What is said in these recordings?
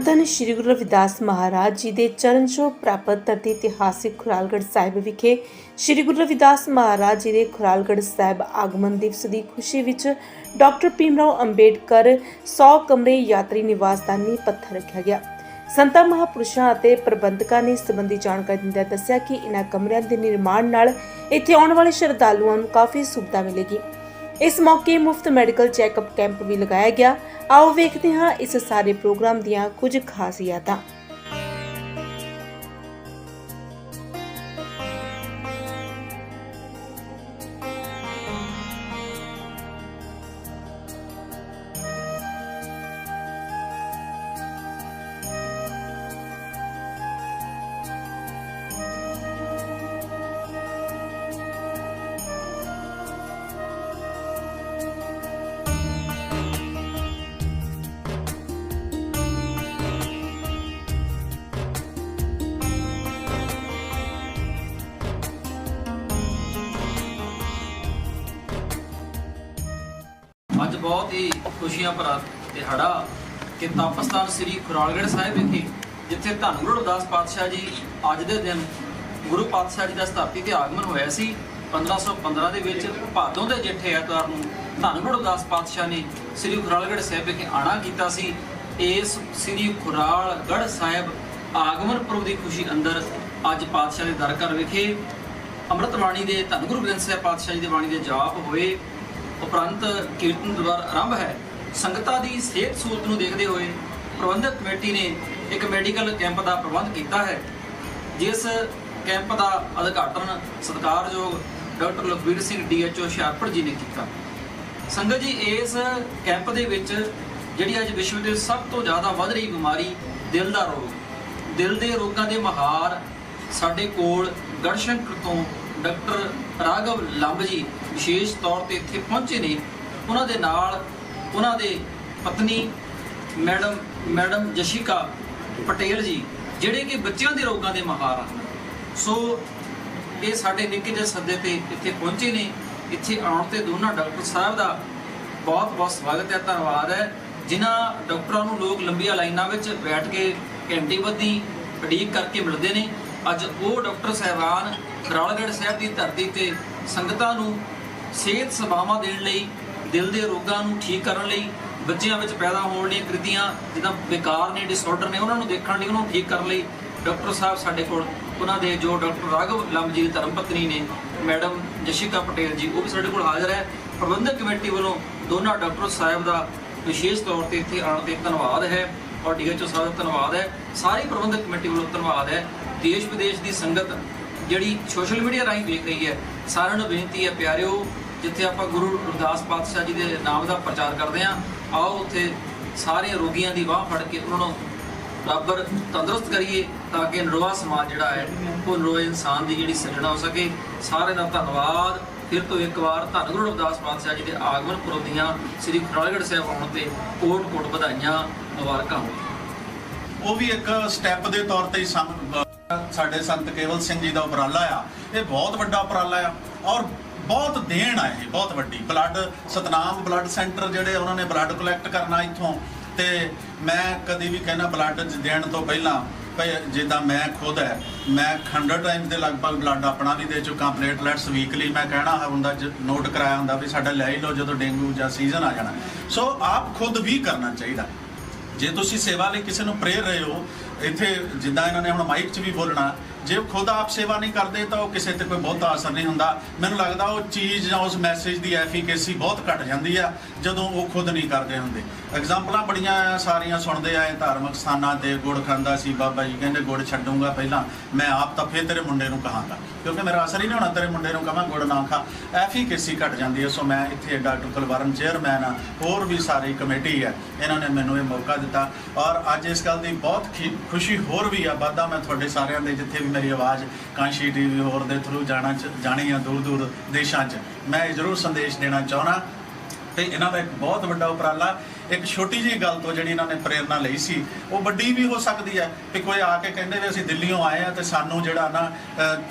ਧੰਨ ਸ੍ਰੀ ਗੁਰੂ ਰਵਿਦਾਸ ਮਹਾਰਾਜ ਜੀ ਦੇ ਚਰਨ ਛੋਹ ਪ੍ਰਾਪਤ ਧਰਤੀ ਇਤਿਹਾਸਿਕ ਖੁਰਾਲਗੜ੍ਹ ਸਾਹਿਬ ਵਿਖੇ ਸ੍ਰੀ ਗੁਰੂ ਰਵਿਦਾਸ ਮਹਾਰਾਜ ਜੀ ਦੇ ਖੁਰਾਲਗੜ੍ਹ ਸਾਹਿਬ ਆਗਮਨ ਦਿਵਸ ਦੀ ਖੁਸ਼ੀ ਵਿੱਚ ਡਾਕਟਰ ਭੀਮਰਾਓ ਅੰਬੇਡਕਰ 100 ਕਮਰੇ ਯਾਤਰੀ ਨਿਵਾਸ ਦਾ ਨੀਂਹ ਪੱਥਰ ਰੱਖਿਆ ਗਿਆ। ਸੰਤਾਂ, ਮਹਾਪੁਰਸ਼ਾਂ ਅਤੇ ਪ੍ਰਬੰਧਕਾਂ ਨੇ ਇਸ ਸੰਬੰਧੀ ਜਾਣਕਾਰੀ ਦਿੰਦਿਆਂ ਦੱਸਿਆ ਕਿ ਇਨ੍ਹਾਂ ਕਮਰਿਆਂ ਦੇ ਨਿਰਮਾਣ ਨਾਲ ਇੱਥੇ ਆਉਣ ਵਾਲੇ ਸ਼ਰਧਾਲੂਆਂ ਨੂੰ ਕਾਫੀ ਸੁਵਿਧਾ ਮਿਲੇਗੀ। ਇਸ ਮੌਕੇ ਮੁਫਤ ਮੈਡੀਕਲ ਚੈੱਕਅਪ ਕੈਂਪ ਵੀ ਲਗਾਇਆ ਗਿਆ। ਆਓ ਵੇਖਦੇ ਹਾਂ ਇਸ ਸਾਰੇ ਪ੍ਰੋਗਰਾਮ ਦੀਆਂ ਕੁਝ ਖਾਸ ਅੱਜ ਬਹੁਤ ਹੀ ਖੁਸ਼ੀਆਂ ਭਰਾ ਦਿਹਾੜਾ ਕਿ ਤਪਸਥਾਨ ਸ੍ਰੀ ਖੁਰਾਲਗੜ੍ਹ ਸਾਹਿਬ ਵਿਖੇ, ਜਿੱਥੇ ਧੰਨ ਗੁਰੂ ਰਵਿਦਾਸ ਪਾਤਸ਼ਾਹ ਜੀ ਅੱਜ ਦੇ ਦਿਨ ਗੁਰੂ ਪਾਤਸ਼ਾਹ ਜੀ ਦਾ ਧਰਤੀ ਤੇ ਆਗਮਨ ਹੋਇਆ ਸੀ 1515 ਦੇ ਵਿੱਚ ਭਾਦੋਂ ਦੇ ਜੇਠੇ ਐਤਵਾਰ ਨੂੰ ਧੰਨ ਗੁਰੂ ਰਵਿਦਾਸ ਪਾਤਸ਼ਾਹ ਨੇ ਸ੍ਰੀ ਖੁਰਾਲਗੜ੍ਹ ਸਾਹਿਬ ਵਿਖੇ ਆਣਾ ਕੀਤਾ ਸੀ। ਇਸ ਸ੍ਰੀ ਖੁਰਾਲਗੜ੍ਹ ਸਾਹਿਬ ਆਗਮਨ ਪੁਰਬ ਦੀ ਖੁਸ਼ੀ ਅੰਦਰ ਅੱਜ ਪਾਤਸ਼ਾਹ ਦੇ ਦਰ ਘਰ ਵਿਖੇ ਅੰਮ੍ਰਿਤ ਬਾਣੀ ਦੇ ਧੰਨ ਗੁਰੂ ਗ੍ਰੰਥ ਸਾਹਿਬ ਪਾਤਸ਼ਾਹ ਜੀ ਦੀ ਬਾਣੀ ਦੇ ਜਾਪ ਹੋਏ। ਉਪਰੰਤ ਕੀਰਤਨ ਦਰਬਾਰ ਆਰੰਭ ਹੈ। ਸੰਗਤਾਂ ਦੀ ਸਿਹਤ ਸਹੂਲਤ ਨੂੰ ਦੇਖਦੇ ਹੋਏ ਪ੍ਰਬੰਧਕ ਕਮੇਟੀ ਨੇ ਇੱਕ ਮੈਡੀਕਲ ਕੈਂਪ ਦਾ ਪ੍ਰਬੰਧ ਕੀਤਾ ਹੈ, ਜਿਸ ਕੈਂਪ ਦਾ ਉਦਘਾਟਨ ਸਤਿਕਾਰਯੋਗ ਡਾਕਟਰ ਲਖਵੀਰ ਸਿੰਘ ਡੀਐਚਓ ਹੁਸ਼ਿਆਰਪੁਰ ਜੀ ਨੇ ਕੀਤਾ। ਸੰਗਤ ਜੀ, ਇਸ ਕੈਂਪ ਦੇ ਵਿੱਚ ਜਿਹੜੀ ਅੱਜ ਵਿਸ਼ਵ ਦੇ ਸਭ ਤੋਂ ਜ਼ਿਆਦਾ ਵੱਧ ਰਹੀ ਬਿਮਾਰੀ ਦਿਲ ਦਾ ਰੋਗ। ਦਿਲ ਦੇ ਰੋਗਾਂ ਦੇ ਮਹਾਰ ਸਾਡੇ ਕੋਲ ਗੜਸ਼ੰਕਰ ਤੋਂ ਡਾਕਟਰ ਰਾਘਵ ਲੰਬ ਜੀ ਵਿਸ਼ੇਸ਼ ਤੌਰ ਤੇ ਇੱਥੇ ਪਹੁੰਚੇ ਨੇ। ਉਹਨਾਂ ਦੇ ਨਾਲ ਉਹਨਾਂ ਦੇ ਪਤਨੀ, ਮੈਡਮ ਮੈਡਮ ਜਸ਼ਿਕਾ ਪਟੇਲ ਜੀ, ਜਿਹੜੇ ਕਿ ਬੱਚਿਆਂ ਦੇ ਰੋਗਾਂ ਦੇ ਮਹਾਰ ਹਨ। ਸੋ ਇਹ ਸਾਡੇ ਨਿੱਕੇ ਜਿਹੇ ਸੱਦੇ ਤੇ ਇੱਥੇ ਪਹੁੰਚੇ ਨੇ। ਇੱਥੇ ਆਉਣ ਤੇ ਦੋਨਾਂ ਡਾਕਟਰ ਸਾਹਿਬ ਦਾ ਬਹੁਤ ਬਹੁਤ ਸਵਾਗਤ ਹੈ, ਧੰਨਵਾਦ ਹੈ। ਜਿਨ੍ਹਾਂ ਡਾਕਟਰਾਂ ਨੂੰ ਲੋਕ ਲੰਬੀਆਂ ਲਾਈਨਾਂ ਵਿੱਚ ਬੈਠ ਕੇ ਘੰਟੇ ਬੱਧੀ ਉਡੀਕ ਕਰਕੇ ਮਿਲਦੇ ਨੇ। ਅੱਜ ਉਹ ਡਾਕਟਰ ਸਾਹਿਬਾਨ ਰਾਲਗੜ੍ਹ ਸਾਹਿਬ ਦੀ ਧਰਤੀ ਤੇ ਸੰਗਤਾਂ ਨੂੰ ਸਿਹਤ ਸੇਵਾਵਾਂ ਦੇਣ ਲਈ, ਦਿਲ ਦੇ ਰੋਗਾਂ ਨੂੰ ਠੀਕ ਕਰਨ ਲਈ, ਬੱਚਿਆਂ ਵਿੱਚ ਪੈਦਾ ਹੋਣ ਲਈ ਕ੍ਰਿਤੀਆਂ ਜਿੱਦਾਂ ਵਿਕਾਰ ਨੇ ਡਿਸਆਰਡਰ ਨੇ, ਉਹਨਾਂ ਨੂੰ ਦੇਖਣ ਲਈ, ਉਹਨਾਂ ਨੂੰ ਠੀਕ ਕਰਨ ਲਈ ਡਾਕਟਰ ਸਾਹਿਬ ਸਾਡੇ ਕੋਲ, ਉਹਨਾਂ ਦੇ ਜੋ ਡਾਕਟਰ ਰਾਘਵ ਲੰਬ ਜੀ ਧਰਮਪਤਨੀ ਨੇ, ਮੈਡਮ ਜਸ਼ਿਕਾ ਪਟੇਲ ਜੀ, ਉਹ ਵੀ ਸਾਡੇ ਕੋਲ ਹਾਜ਼ਰ ਹੈ। ਪ੍ਰਬੰਧਕ ਕਮੇਟੀ ਵੱਲੋਂ ਦੋਨਾਂ ਡਾਕਟਰ ਸਾਹਿਬ ਦਾ ਵਿਸ਼ੇਸ਼ ਤੌਰ ਤੇ ਇੱਥੇ ਆਉਣ ਤੇ ਧੰਨਵਾਦ ਹੈ, ਔਰ ਡੀਐਚਓ ਸਾਹਿਬ ਦਾ ਧੰਨਵਾਦ ਹੈ। ਸਾਰੀ ਪ੍ਰਬੰਧਕ ਕਮੇਟੀ ਵੱਲੋਂ ਧੰਨਵਾਦ ਹੈ। ਦੇਸ਼ ਵਿਦੇਸ਼ ਦੀ ਸੰਗਤ ਜਿਹੜੀ ਸੋਸ਼ਲ ਮੀਡੀਆ ਰਾਹੀਂ ਵੇਖ ਰਹੀ ਹੈ, ਸਾਰਿਆਂ ਨੂੰ ਬੇਨਤੀ ਹੈ, ਪਿਆਰਿਓ, ਜਿੱਥੇ ਆਪਾਂ ਗੁਰੂ ਰਵਿਦਾਸ ਪਾਤਸ਼ਾਹ ਜੀ ਦੇ ਨਾਮ ਦਾ ਪ੍ਰਚਾਰ ਕਰਦੇ ਹਾਂ, ਆਓ ਉੱਥੇ ਸਾਰੇ ਰੋਗੀਆਂ ਦੀ ਬਾਹ ਫੜ ਕੇ ਉਹਨਾਂ ਨੂੰ ਬਰਾਬਰ ਤੰਦਰੁਸਤ ਕਰੀਏ, ਤਾਂ ਕਿ ਨਰਵਾ ਸਮਾਜ ਜਿਹੜਾ ਹੈ, ਉਹ ਨਰੋਏ ਇਨਸਾਨ ਦੀ ਜਿਹੜੀ ਸਿਰਜਣਾ ਹੋ ਸਕੇ। ਸਾਰਿਆਂ ਦਾ ਧੰਨਵਾਦ। ਫਿਰ ਤੋਂ ਇੱਕ ਵਾਰ ਧੰਨ ਗੁਰੂ ਰਵਿਦਾਸ ਪਾਤਸ਼ਾਹ ਜੀ ਦੇ ਆਗਮਨ ਪੁਰਬ ਦੀਆਂ ਸ੍ਰੀ ਖੁਰਾਲਗੜ੍ਹ ਸਾਹਿਬ ਆਉਣ ਤੇ ਕੋਟ ਕੋਟ ਵਧਾਈਆਂ, ਮੁਬਾਰਕਾਂ ਹੋ ਉਹ ਵੀ ਇੱਕ ਸਟੈਪ ਦੇ ਤੌਰ ਤੇ ਹੀ ਸਮ- ਸਾਡੇ ਸੰਤ ਕੇਵਲ ਸਿੰਘ ਜੀ ਦਾ ਉਪਰਾਲਾ ਆ, ਇਹ ਬਹੁਤ ਵੱਡਾ ਉਪਰਾਲਾ ਆ ਔਰ ਬਹੁਤ ਦੇਣ ਆ ਇਹ, ਬਹੁਤ ਵੱਡੀ। ਬਲੱਡ ਸਤਨਾਮ ਬਲੱਡ ਸੈਂਟਰ ਜਿਹੜੇ ਉਹਨਾਂ ਨੇ ਬਲੱਡ ਕਲੈਕਟ ਕਰਨਾ ਇੱਥੋਂ ਤੇ ਮੈਂ ਕਦੀ ਵੀ ਕਹਿੰਦਾ ਬਲੱਡ ਦੇਣ ਤੋਂ ਪਹਿਲਾਂ ਭਈ ਜਿੱਦਾਂ ਮੈਂ ਖੁਦ ਹੈ ਮੈਂ 100 ਟਾਈਮ ਦੇ ਲਗਭਗ ਬਲੱਡ ਆਪਣਾ ਵੀ ਦੇ ਚੁੱਕਾ ਪਲੇਟਲੈਟਸ ਵੀਕਲੀ ਮੈਂ ਕਹਿਣਾ ਹੁੰਦਾ ਨੋਟ ਕਰਾਇਆ ਹੁੰਦਾ ਵੀ ਸਾਡਾ ਲੈ ਹੀ ਲਓ ਜਦੋਂ ਡੇਂਗੂ ਜਾਂ ਸੀਜ਼ਨ ਆ ਜਾਣਾ। ਸੋ ਆਪ ਖੁਦ ਵੀ ਕਰਨਾ ਚਾਹੀਦਾ। ਜੇ ਤੁਸੀਂ ਸੇਵਾ ਲਈ ਕਿਸੇ ਨੂੰ ਪ੍ਰੇਰ ਰਹੇ ਹੋ ਇੱਥੇ ਜਿੱਦਾਂ ਇਹਨਾਂ ਨੇ ਹੁਣ ਮਾਈਕ 'ਚ ਵੀ ਬੋਲਣਾ, ਜੇ ਉਹ ਖੁਦ ਆਪ ਸੇਵਾ ਨਹੀਂ ਕਰਦੇ ਤਾਂ ਉਹ ਕਿਸੇ ਤੇ ਕੋਈ ਬਹੁਤਾ ਅਸਰ ਨਹੀਂ ਹੁੰਦਾ। ਮੈਨੂੰ ਲੱਗਦਾ ਉਹ ਚੀਜ਼ ਜਾਂ ਉਸ ਮੈਸੇਜ ਦੀ ਐਫੀਕੇਸੀ ਬਹੁਤ ਘਟ ਜਾਂਦੀ ਆ, ਜਦੋਂ ਉਹ ਖੁਦ ਨਹੀਂ ਕਰਦੇ ਹੁੰਦੇ। ਐਗਜ਼ਾਮਪਲਾਂ ਬੜੀਆਂ ਸਾਰੀਆਂ ਸੁਣਦੇ ਆਏ ਧਾਰਮਿਕ ਸਥਾਨਾਂ ਤੇ ਗੁੜ ਖਾਂਦਾ ਸੀ, ਬਾਬਾ ਜੀ ਕਹਿੰਦੇ ਗੁੜ ਛੱਡੂੰਗਾ ਪਹਿਲਾਂ, ਮੈਂ ਆਪ ਤਾਂ ਫੇਰ ਤੇਰੇ ਮੁੰਡੇ ਨੂੰ ਕਹਾਂਗਾ। ਕਿਉਂਕਿ ਮੇਰਾ ਅਸਰ ਹੀ ਨਹੀਂ ਹੋਣਾ, ਤੇਰੇ ਮੁੰਡੇ ਨੂੰ ਕਹਾਂ ਗੁੜ ਨਾ ਖਾ। ਐਫੀਕੇਸੀ ਘਟ ਜਾਂਦੀ ਹੈ, ਸੋ ਮੈਂ ਇੱਥੇ ਡਾਕਟਰ ਕੁਲਵਰਨ, ਚੇਅਰਮੈਨ ਆ, ਹੋਰ ਵੀ ਸਾਰੀ ਕਮੇਟੀ ਹੈ ਇਹਨਾਂ ਨੇ ਮੈਨੂੰ ਇਹ ਮੌਕਾ ਦਿੱਤਾ। ਔਰ ਅੱਜ ਇਸ ਗੱਲ ਦੀ ਬਹੁਤ ਖੀ- ਖੁਸ਼ੀ ਹੋਰ ਵੀ ਆ, ਵਾਧਾ ਮੈਂ ਤੁਹਾਡੇ ਸਾਰਿਆਂ ਦੇ, ਜਿੱਥੇ ਵੀ ਮੇਰੀ ਆਵਾਜ਼, ਕਾਂਸ਼ੀ ਟੀਵੀ ਹੋਰ ਦੇ ਥਰੂ ਜਾਣਾ ਚ- ਜਾਣੀ ਆ ਦੂਰ ਦੂਰ ਦੇਸ਼ਾਂ 'ਚ। ਮੈਂ ਇਹ ਜ਼ਰੂਰ ਸੰਦੇਸ਼ ਦੇਣਾ ਚਾਹਣਾ ਤੇ ਇਹਨਾਂ ਦਾ ਇੱਕ ਬਹੁਤ ਵੱਡਾ ਉਪਰਾਲਾ ਇੱਕ ਛੋਟੀ ਜਿਹੀ ਗੱਲ ਤੋਂ ਜਿਹੜੀ ਇਹਨਾਂ ਨੇ ਪ੍ਰੇਰਣਾ ਲਈ ਸੀ, ਉਹ ਵੱਡੀ ਵੀ ਹੋ ਸਕਦੀ ਹੈ ਕਿ ਕੋਈ ਆ ਕੇ ਕਹਿੰਦੇ ਵੀ ਅਸੀਂ ਦਿੱਲੀੋਂ ਆਏ ਆ ਤੇ ਸਾਨੂੰ ਜਿਹੜਾ ਨਾ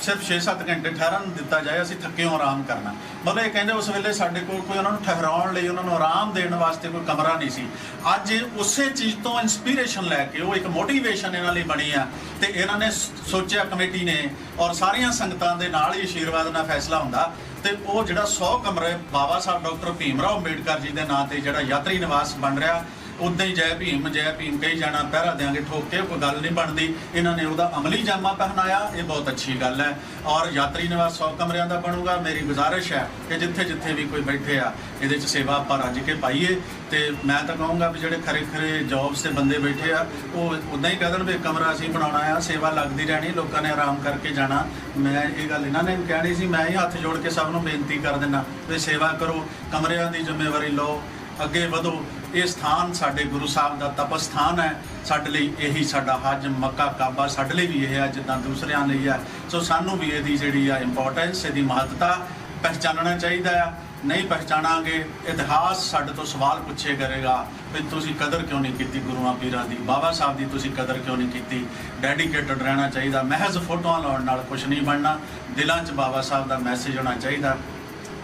ਸਿਰਫ 6-7 ਘੰਟੇ ਠਹਿਰਨ ਦਿੱਤਾ ਜਾਏ, ਅਸੀਂ ਥੱਕਿਓਂ ਆਰਾਮ ਕਰਨਾ। ਮਤਲਬ ਇਹ ਕਹਿੰਦੇ ਉਸ ਵੇਲੇ ਸਾਡੇ ਕੋਲ ਕੋਈ ਉਹਨਾਂ ਨੂੰ ਠਹਿਰਾਉਣ ਲਈ, ਉਹਨਾਂ ਨੂੰ ਆਰਾਮ ਦੇਣ ਵਾਸਤੇ ਕੋਈ ਕਮਰਾ ਨਹੀਂ ਸੀ। ਅੱਜ ਉਸੇ ਚੀਜ਼ ਤੋਂ ਇਨਸਪੀਰੇਸ਼ਨ ਲੈ ਕੇ ਉਹ ਇੱਕ ਮੋਟੀਵੇਸ਼ਨ ਇਹਨਾਂ ਲਈ ਬਣੀ ਆ ਤੇ ਇਹਨਾਂ ਨੇ ਸੋਚਿਆ ਕਮੇਟੀ ਨੇ ਔਰ ਸਾਰੀਆਂ ਸੰਗਤਾਂ ਦੇ ਨਾਲ ਹੀ ਆਸ਼ੀਰਵਾਦ ਨਾਲ ਫੈਸਲਾ ਹੁੰਦਾ। ਤੇ ਉਹ ਜਿਹੜਾ 100 ਕਮਰੇ ਬਾਬਾ ਸਾਹਿਬ ਡਾਕਟਰ ਭੀਮ ਰਾਓ ਅੰਬੇਡਕਰ ਜੀ ਦੇ ਨਾਂ ਤੇ ਜਿਹੜਾ ਯਾਤਰੀ ਨਿਵਾਸ ਬਣ ਰਿਹਾ ਉਦਾਂ ਹੀ ਜੈ ਭੀਮ ਜੈ ਭੀਮ ਕਹੀ ਜਾਣਾ, ਪਹਿਰਾ ਦਿਆਂਗੇ, ਠੋਕ ਕੇ ਕੋਈ ਗੱਲ ਨਹੀਂ ਬਣਦੀ। ਇਹਨਾਂ ਨੇ ਉਹਦਾ ਅਮਲੀ ਜਾਮਾ ਪਹਿਨਾਇਆ, ਇਹ ਬਹੁਤ ਅੱਛੀ ਗੱਲ ਹੈ। ਔਰ ਯਾਤਰੀ ਨਿਵਾਸ 100 ਕਮਰਿਆਂ ਦਾ ਬਣੂਗਾ, ਮੇਰੀ ਗੁਜ਼ਾਰਿਸ਼ ਹੈ ਕਿ ਜਿੱਥੇ ਜਿੱਥੇ ਵੀ ਕੋਈ ਬੈਠੇ ਆ, ਇਹਦੇ 'ਚ ਸੇਵਾ ਆਪਾਂ ਰੱਜ ਕੇ ਪਾਈਏ। ਤੇ ਮੈਂ ਤਾਂ ਕਹੂੰਗਾ ਵੀ ਜਿਹੜੇ ਖਰੇ ਖਰੇ ਜੌਬਸ ਤੇ ਬੰਦੇ ਬੈਠੇ ਆ, ਉਹ ਉਦਾਂ ਹੀ ਕਹਿ ਦੇਣ ਵੀ ਕਮਰਾ ਅਸੀਂ ਬਣਾਉਣਾ ਆ, ਸੇਵਾ ਲੱਗਦੀ ਰਹਿਣੀ, ਲੋਕਾਂ ਨੇ ਆਰਾਮ ਕਰਕੇ ਜਾਣਾ। ਮੈਂ ਇਹ ਗੱਲ ਇਹਨਾਂ ਨੇ ਕਹਿਣੀ ਸੀ, ਮੈਂ ਹੀ ਹੱਥ ਜੋੜ ਕੇ ਸਭ ਨੂੰ ਬੇਨਤੀ ਕਰ ਦਿੰਦਾ ਵੀ ਸੇਵਾ ਕਰੋ, ਕਮਰਿਆਂ ਦੀ ਜ਼ਿੰਮੇਵਾਰੀ ਲਓ। ਅੱਗੇ ਵਧੋ। ਇਹ ਸਥਾਨ ਸਾਡੇ ਗੁਰੂ ਸਾਹਿਬ ਦਾ ਤਪ ਸਥਾਨ ਹੈ। ਸਾਡੇ ਲਈ ਇਹੀ ਸਾਡਾ ਹਜ, ਮੱਕਾ, ਕਾਬਾ ਸਾਡੇ ਲਈ ਵੀ ਇਹ ਹੈ, ਜਿੱਦਾਂ ਦੂਸਰਿਆਂ ਲਈ ਹੈ। ਸੋ ਸਾਨੂੰ ਵੀ ਇਹਦੀ ਜਿਹੜੀ ਆ ਇੰਪੋਰਟੈਂਸ ਇਹਦੀ ਮਹੱਤਤਾ ਪਹਿਚਾਨਣਾ ਚਾਹੀਦਾ ਆ। ਨਹੀਂ ਪਹਿਚਾਣਾਂਗੇ ਇਤਿਹਾਸ ਸਾਡੇ ਤੋਂ ਸਵਾਲ ਪੁੱਛੇ ਕਰੇਗਾ, ਵੀ ਤੁਸੀਂ ਕਦਰ ਕਿਉਂ ਨਹੀਂ ਕੀਤੀ ਗੁਰੂਆਂ ਪੀਰਾਂ ਦੀ? ਬਾਬਾ ਸਾਹਿਬ ਦੀ ਤੁਸੀਂ ਕਦਰ ਕਿਉਂ ਨਹੀਂ ਕੀਤੀ? ਡੈਡੀਕੇਟਡ ਰਹਿਣਾ ਚਾਹੀਦਾ। ਮਹਿਜ਼ ਫੋਟੋਆਂ ਲਾਉਣ ਨਾਲ ਕੁਝ ਨਹੀਂ ਬਣਨਾ। ਦਿਲਾਂ 'ਚ ਬਾਬਾ ਸਾਹਿਬ ਦਾ ਮੈਸੇਜ ਹੋਣਾ ਚਾਹੀਦਾ।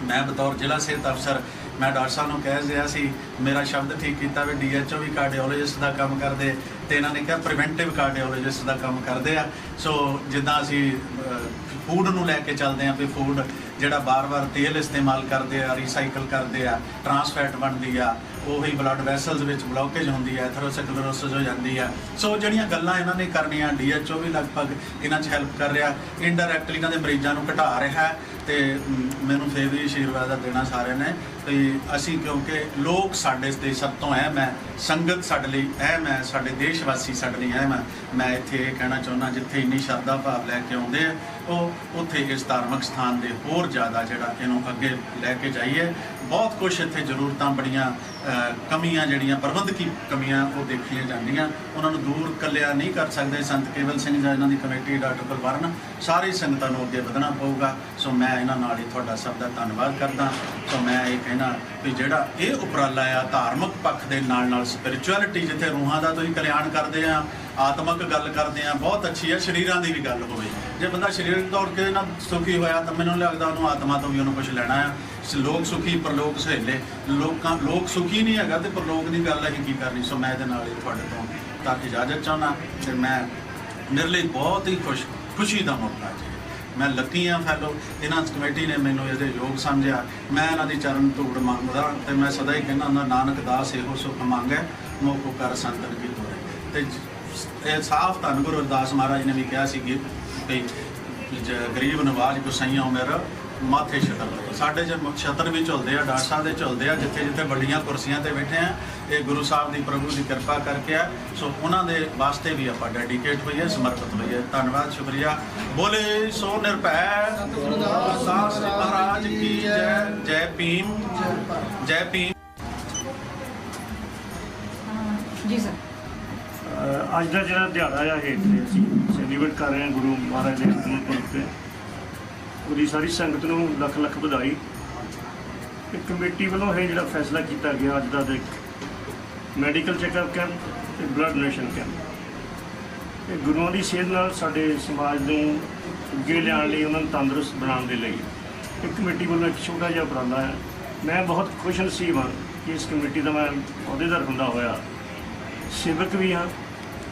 ਮੈਂ ਬਤੌਰ ਜ਼ਿਲ੍ਹਾ ਸਿਹਤ ਅਫਸਰ ਮੈਂ ਡਾਕਟਰ ਸਾਹਿਬ ਨੂੰ ਕਹਿ ਰਿਹਾ ਸੀ, ਮੇਰਾ ਸ਼ਬਦ ਠੀਕ ਕੀਤਾ ਵੀ ਡੀਐਚਓ ਵੀ ਕਾਰਡੀਓਲੋਜਿਸਟ ਦਾ ਕੰਮ ਕਰਦੇ ਤੇ ਇਹਨਾਂ ਨੇ ਕਿਹਾ ਪ੍ਰੀਵੈਂਟਿਵ ਕਾਰਡੀਓਲੋਜਿਸਟ ਦਾ ਕੰਮ ਕਰਦੇ ਆ। ਸੋ ਜਿੱਦਾਂ ਅਸੀਂ ਫੂਡ ਨੂੰ ਲੈ ਕੇ ਚੱਲਦੇ ਆ ਵੀ ਫੂਡ ਜਿਹੜਾ ਬਾਰ-ਬਾਰ ਤੇਲ ਇਸਤੇਮਾਲ ਕਰਦੇ ਆ ਰੀਸਾਈਕਲ ਕਰਦੇ ਆ ਟਰਾਂਸਫੈਟ ਬਣਦੀ ਆ, ਉਹੀ ਬਲੱਡ ਵੈਸਲਸ ਵਿੱਚ ਬਲੌਕੇਜ ਹੁੰਦੀ ਹੈ ਐਥਰੋਸਕਲਰੋਸਿਸ ਹੋ ਜਾਂਦੀ ਆ। ਸੋ ਜਿਹੜੀਆਂ ਗੱਲਾਂ ਇਹਨਾਂ ਨੇ ਕਰਨੀਆਂ, ਡੀਐਚਓ ਵੀ ਲਗਭਗ ਇਹਨਾਂ 'ਚ ਹੈਲਪ ਕਰ ਰਿਹਾ ਇਨਡਾਇਰੈਕਟਲੀ ਇਹਨਾਂ ਦੇ ਮਰੀਜ਼ਾਂ ਨੂੰ ਘਟਾ ਰਿਹਾ ਹੈ ਤੇ ਮੈਨੂੰ ਫੇਰ ਵੀ ਆਸ਼ੀਰਵਾਦ ਦੇਣਾ ਸਾਰਿਆਂ ਨੇ। ਤੇ ਅਸੀਂ ਕਿਉਂਕਿ ਲੋਕ ਸਾਡੇ ਤੇ ਸਭ ਤੋਂ ਅਹਿਮ ਹੈ, ਸੰਗਤ ਸਾਡੇ ਲਈ ਅਹਿਮ ਹੈ, ਸਾਡੇ ਦੇਸ਼ ਵਾਸੀ ਸਾਡੇ ਲਈ ਅਹਿਮ ਹੈ। ਮੈਂ ਇੱਥੇ ਇਹ ਕਹਿਣਾ ਚਾਹੁੰਦਾ, ਜਿੱਥੇ ਇੰਨੀ ਸ਼ਰਧਾ ਭਾਵ ਲੈ ਕੇ ਆਉਂਦੇ ਆ, ਉਹ ਉੱਥੇ ਇਸ ਧਾਰਮਿਕ ਸਥਾਨ ਦੇ ਹੋਰ ਜ਼ਿਆਦਾ ਜਿਹੜਾ ਇਹਨੂੰ ਅੱਗੇ ਲੈ ਕੇ ਜਾਈਏ। ਬਹੁਤ ਕੁਝ ਇੱਥੇ ਜ਼ਰੂਰਤਾਂ ਬੜੀਆਂ ਕਮੀਆਂ ਜਿਹੜੀਆਂ, ਪ੍ਰਬੰਧਕੀ ਕਮੀਆਂ ਉਹ ਦੇਖੀਆਂ ਜਾਂਦੀਆਂ। ਉਹਨਾਂ ਨੂੰ ਦੂਰ ਕੱਲਿਆ ਨਹੀਂ ਕਰ ਸਕਦੇ। ਸੰਤ ਕੇਵਲ ਸਿੰਘ ਜਾਂ ਇਹਨਾਂ ਦੀ ਕਮੇਟੀ ਡਾਕਟਰ ਬਲਵਰਨ ਸਾਰੀ ਸੰਗਤਾਂ ਨੂੰ ਅੱਗੇ ਵਧਣਾ ਪਊਗਾ। ਸੋ ਮੈਂ ਇਹਨਾਂ ਨਾਲ ਹੀ ਤੁਹਾਡਾ ਸਭ ਦਾ ਧੰਨਵਾਦ ਕਰਦਾ। ਸੋ ਮੈਂ ਇਹ ਕਹਿਣਾ ਕਿ ਜਿਹੜਾ ਇਹ ਉਪਰਾਲਾ ਆ, ਧਾਰਮਿਕ ਪੱਖ ਦੇ ਨਾਲ ਨਾਲ ਸਪਿਰਚੁਅਲਿਟੀ ਜਿੱਥੇ ਰੂਹਾਂ ਦਾ ਤੁਸੀਂ ਕਲਿਆਣ ਕਰਦੇ ਆ, ਆਤਮਿਕ ਗੱਲ ਕਰਦੇ ਆ, ਬਹੁਤ ਅੱਛੀ ਹੈ ਸ਼ਰੀਰਾਂ ਦੀ ਵੀ ਗੱਲ ਹੋਵੇ। ਜੇ ਬੰਦਾ ਸਰੀਰਕ ਤੌਰ ਤੇ ਨਾ ਸੁਖੀ ਹੋਇਆ ਤਾਂ ਮੈਨੂੰ ਲੱਗਦਾ ਉਹਨੂੰ ਆਤਮਾ ਤੋਂ ਵੀ ਉਹਨੂੰ ਕੁਝ ਲੈਣਾ ਆ। ਲੋਕ ਸੁਖੀ, ਪਰਲੋਕ ਸਹੇਲੇ, ਲੋਕਾਂ, ਲੋਕ ਸੁਖੀ ਨਹੀਂ ਹੈਗਾ ਤੇ ਪਰਲੋਕ ਦੀ ਗੱਲ ਅਸੀਂ ਕੀ ਕਰਨੀ? ਸੋ ਮੈਂ ਇਹਦੇ ਨਾਲ ਹੀ ਤੁਹਾਡੇ ਤੋਂ ਤਾਂ ਇਜਾਜ਼ਤ ਚਾਹੁੰਦਾ ਤੇ ਮੈਂ ਮੇਰੇ ਲਈ ਬਹੁਤ ਹੀ ਖੁਸ਼, ਖੁਸ਼ੀ ਦਾ ਮੌਕਾ ਜੀ। ਮੈਂ ਲੱਕੀ ਆ ਫੈਲੋ ਇਹਨਾਂ ਕਮੇਟੀ ਨੇ ਮੈਨੂੰ ਇਹਦੇ ਯੋਗ ਸਮਝਿਆ। ਮੈਂ ਇਹਨਾਂ ਦੀ ਚਰਨ ਧੂੜ ਮੰਗਦਾ ਤੇ ਮੈਂ ਸਦਾ ਹੀ ਕਹਿੰਦਾ ਹੁੰਦਾ, ਨਾਨਕ ਦਾਸ ਇਹੋ ਸੁਖ ਮੰਗੈ ਮੋਕੋ ਕਰ ਸੰਤਨ ਕੀ ਤੋਰੇ ਤੇ ਜ- ਇਹ ਸਾਫ਼ ਧੰਨ ਗੁਰੂ ਅਰਦਾਸ ਮਹਾਰਾਜ ਨੇ ਵੀ ਕਿਹਾ ਸੀ ਕਿ ਗਰੀਬ ਨਵਾਜ ਗੁਸਈਆਂ ਮੇਰਾ ਮਾਥੇ ਛਤਰ। ਸਾਡੇ ਜੇ ਛਤਰ ਵੀ ਝੁਲਦੇ ਆ ਡਾਕਟਰ ਸਾਹਿਬ ਦੇ ਝੁਲਦੇ ਆ ਜਿੱਥੇ ਜਿੱਥੇ ਵੱਡੀਆਂ ਕੁਰਸੀਆਂ ਤੇ ਬੈਠੇ ਆ। ਇਹ ਗੁਰੂ ਸਾਹਿਬ ਦੀ ਪ੍ਰਭੂ ਦੀ ਕਿਰਪਾ ਕਰਕੇ ਆ। ਸੋ ਉਹਨਾਂ ਦੇ ਵਾਸਤੇ ਵੀ ਆਪਾਂ ਡੈਡੀਕੇਟ ਹੋਈਏ ਸਮਰਪਿਤ ਹੋਈਏ। ਧੰਨਵਾਦ ਸ਼ੁਕਰੀਆ। ਬੋਲੇ ਸੋ ਨਿਰਭੈ ਗੁਰਦਾਸ ਮਹਾਰਾਜ ਕੀ ਜੈ। ਜੈ ਭੀਮ। ਜੈ ਭੀਮ। ਜੀ ਸਰ। ਅੱਜ ਦਾ ਜਿਹੜਾ ਦਿਹਾੜਾ ਆ ਇਹ ਤੇ ਅਸੀਂ ਸੈਲੀਬ੍ਰੇਟ ਕਰ ਰਹੇ ਹਾਂ ਗੁਰੂ ਮਹਾਰਾਜ ਦੇ ਗੁਰਪੁਰਬ ਤੇ। ਉਹਦੀ ਸਾਰੀ ਸੰਗਤ ਨੂੰ ਲੱਖ ਲੱਖ ਵਧਾਈ। ਇਹ ਕਮੇਟੀ ਵੱਲੋਂ ਇਹ ਜਿਹੜਾ ਫੈਸਲਾ ਕੀਤਾ ਗਿਆ ਅੱਜ ਦਾ ਦੇ ਮੈਡੀਕਲ ਚੈੱਕਅਪ ਕੈਂਪ ਤੇ ਬਲੱਡ ਡੋਨੇਸ਼ਨ ਕੈਂਪ। ਇਹ ਗੁਰੂਆਂ ਦੀ ਸੇਧ ਨਾਲ ਸਾਡੇ ਸਮਾਜ ਨੂੰ ਅੱਗੇ ਲਿਆਉਣ ਲਈ ਉਹਨਾਂ ਨੂੰ ਤੰਦਰੁਸਤ ਬਣਾਉਣ ਦੇ ਲਈ ਇਹ ਕਮੇਟੀ ਵੱਲੋਂ ਇੱਕ ਛੋਟਾ ਜਿਹਾ ਉਪਰਾਲਾ ਹੈ। ਮੈਂ ਬਹੁਤ ਖੁਸ਼ ਨਸੀਬ ਹਾਂ ਕਿ ਇਸ ਕਮੇਟੀ ਦਾ ਮੈਂ ਅਹੁਦੇਦਾਰ ਹੁੰਦਾ ਹੋਇਆ। ਸੇਵਕ ਵੀ ਹਾਂ